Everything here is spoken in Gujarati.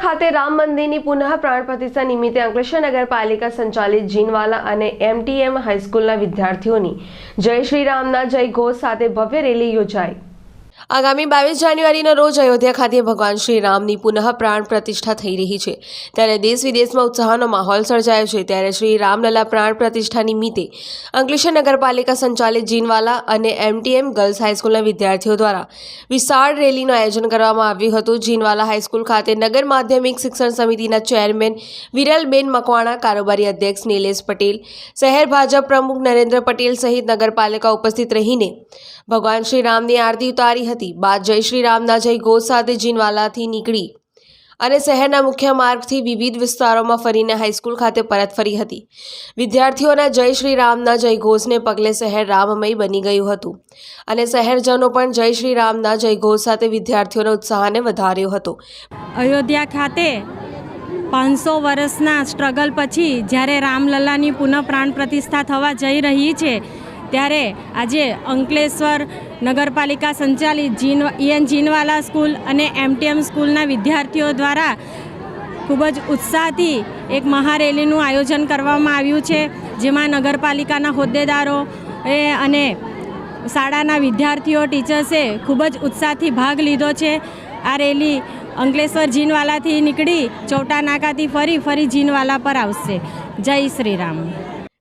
ખાતે રામ મંદિરની પુનઃ પ્રાણ પ્રતિષ્ઠા નિમિત્તે અંકલેશ્વર નગરપાલિકા સંચાલિત જીનવાલા અને એમટીએમ હાઈસ્કૂલના વિદ્યાર્થીઓની જય શ્રી રામના જય ઘોષ સાથે ભવ્ય રેલી યોજાઈ. આગામી બાવીસ જાન્યુઆરીના રોજ અયોધ્યા ખાતે ભગવાન શ્રી રામની પુનઃ પ્રાણ પ્રતિષ્ઠા થઈ રહી છે. ત્યારે દેશ વિદેશમાં ઉત્સાહનો માહોલ સર્જાયો છે. ત્યારે શ્રી રામલલા પ્રાણ પ્રતિષ્ઠા નિમિત્તે અંકલેશ્વર નગરપાલિકા સંચાલિત જીનવાલા અને એમટીએમ ગર્લ્સ હાઈસ્કૂલના વિદ્યાર્થીઓ દ્વારા વિશાળ રેલીનું આયોજન કરવામાં આવ્યું હતું. જીનવાલા હાઈસ્કૂલ ખાતે નગર માધ્યમિક શિક્ષણ સમિતિના ચેરમેન વિરલબેન મકવાણા, કારોબારી અધ્યક્ષ નિલેશ પટેલ, શહેર ભાજપ પ્રમુખ નરેન્દ્ર પટેલ સહિત નગરપાલિકા ઉપસ્થિત રહીને ભગવાન શ્રી રામની આરતી ઉતારી હતી. બાદ જય શ્રી રામના જય ઘોષ સાથે જીનવાલાથી નીકળી અને શહેરના મુખ્ય માર્ગથી વિવિધ વિસ્તારોમાં ફરીને હાઈસ્કૂલ ખાતે પરત ફરી હતી. વિદ્યાર્થીઓના જય શ્રી રામના જય ઘોષને પગલે શહેર રામમય બની ગયું હતું અને શહેરજનો પણ જય શ્રી રામના જય ઘોષ સાથે વિદ્યાર્થીઓના ઉત્સાહને વધાર્યો હતો. અયોધ્યા ખાતે પાંચસો વર્ષના સ્ટ્રગલ પછી જ્યારે રામલલ્લાની પુનઃ પ્રાણ પ્રતિષ્ઠા થવા જઈ રહી છે ત્યારે આજે અંકલેશ્વર નગરપાલિકા સંચાલિત Jin E N Jinwala school અને એમટીએમ સ્કૂલના વિદ્યાર્થીઓ દ્વારા ખૂબ જ ઉત્સાહથી એક મહારેલીનું આયોજન કરવામાં આવ્યું છે, જેમાં નગરપાલિકાના હોદ્દેદારો એ અને શાળાના વિદ્યાર્થીઓ, ટીચર્સે ખૂબ જ ઉત્સાહથી ભાગ લીધો છે. આ રેલી અંકલેશ્વર જીનવાલાથી નીકળી ચોટા નાકાથી ફરી ફરી જીનવાલા પર આવશે. જય શ્રી રામ